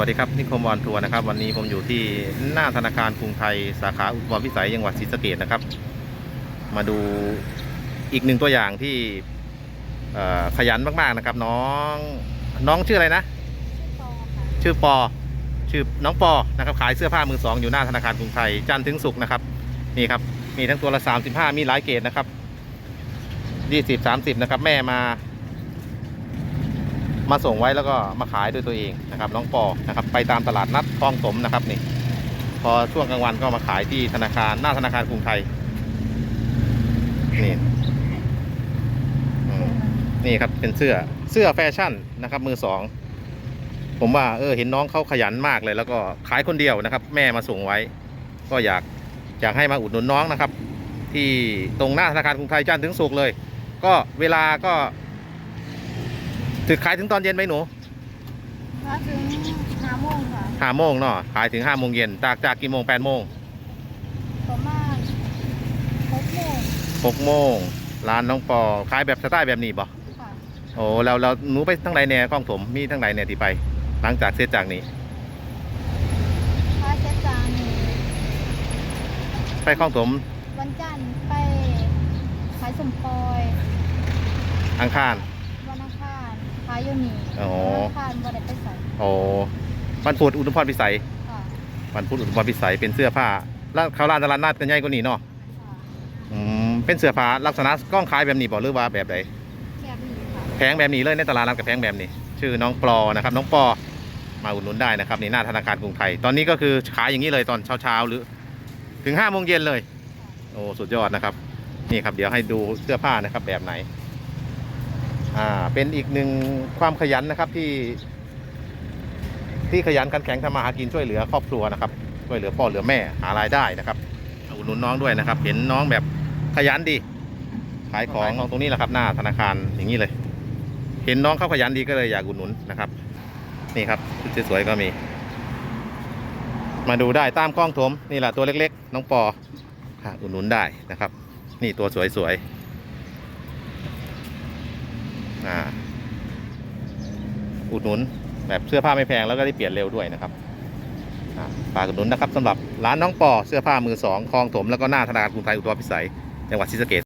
วัสดีครับนิคมวอนทัวร์นะครับ วันนี้ผมอยู่ที่หน้าธนาคารกรุงไทยสาขาอุบลพิสัยจังหวัดศรีสะเกษนะครับ มาดูอีกหนึ่งตัวอย่างที่ขยันมากๆนะครับ น้องน้องชื่ออะไรนะ ชื่อปอชื่อน้องปอนะครับขายเสื้อผ้ามือสองอยู่หน้าธนาคารกรุงไทยจันทร์ถึงศุกร์นะครับนี่ครับมีทั้งตัวละ35 มีหลายเกรดนะครับ20 30นะครับแม่มา มาส่งไว้แล้วก็มาขายด้วยตัวเองนะครับน้องปอนะครับไปตามตลาดนัดคลองสมนะครับนี่ พอช่วงกลางวันก็มาขายที่ธนาคารหน้าธนาคารกรุงไทยนี่นี่ครับเป็นเสื้อเสื้อแฟชั่นนะครับ มือสองผมว่าเออเห็นน้องเขาขยันมากเลย แล้วก็ขายคนเดียวนะครับ แม่มาส่งไว้ ก็อยากอยากให้มาอุดหนุนน้องนะครับ ที่ตรงหน้าธนาคารกรุงไทยจันทร์ถึงศุกเลย ก็เวลาก็ ถึงขายถึงตอนเย็นไหมหนูมาถึงห้าโมงค่ะห้าโมงเนาะขายถึงห้าโมงเย็นจากจากกี่โมงแปดโมงประมาณหกโมงหกโมงร้านน้องปอขายแบบสไตล์แบบนี้บ่ค่ะโอ้เราเราหนูไปทั้งไหนเนี่ยข้องผมมีทั้งไหนเนี่ยที่ไป หลังจากเสร็จจากนี้ ค่าใช้จ่ายนี่ไปข้องผมวันจันทร์ไปขายสมปอยอังคารวันอังคาร ขายอยูนี่อ๋อวันอังคารบ่ได้ไปใส่โอ้วันพุธอุดมพรพิสัยค่ะวันพุธอุดมพรพิสัยเป็นเสื้อผ้าแล้วเขาร้านตลาดนัดกันใหญ่กว่านี้เนาะค่ะอืมเป็นเสื้อผ้าลักษณะกล้องขายแบบนี้บ่หรือว่าแบบใดแค่นี้ค่ะแพงแบบนี้เลยในตลาดนัดกับแพงแบบนี้ ชื่อน้องปลอนะครับ น้องปอมาอุดหนุนได้นะครับนี่หน้าธนาคารกรุงไทย ตอนนี้ก็คือขายอย่างนี้เลยตอนเช้าๆหรือถึงห้าโมงเย็นเลย โอ้สุดยอดนะครับ นี่ครับเดี๋ยวให้ดูเสื้อผ้านะครับแบบไหนอ่า เป็นอีกหนึ่งความขยันนะครับที่ ที่ขยันขันแข็งทำมาหากินช่วยเหลือครอบครัวนะครับช่วยเหลือพ่อเหลือแม่หารายได้นะครับอุดหนุนน้องด้วยนะครับ เห็นน้องแบบขยันดี ขายของตรงนี้แหละครับ หน้าธนาคารอย่างนี้เลย เห็นน้องเขาขยันดีก็เลยอยากอุดหนุนนะครับ นี่ครับชุดสวยๆก็มี มาดูได้ตามกล้องถมนี่แหละตัวเล็ก ๆ น้องปออุดหนุนได้นะครับ นี่ตัวสวยๆ อุดหนุนแบบเสื้อผ้าไม่แพงแล้วก็ได้เปลี่ยนเร็วด้วยนะครับฝากอุดหนุนนะครับสำหรับร้านน้องปอเสื้อผ้ามือสองคลองถมแล้วก็หน้าธนาคารกรุงไทยอุตรพิสัยจังหวัดศรีสะเกษ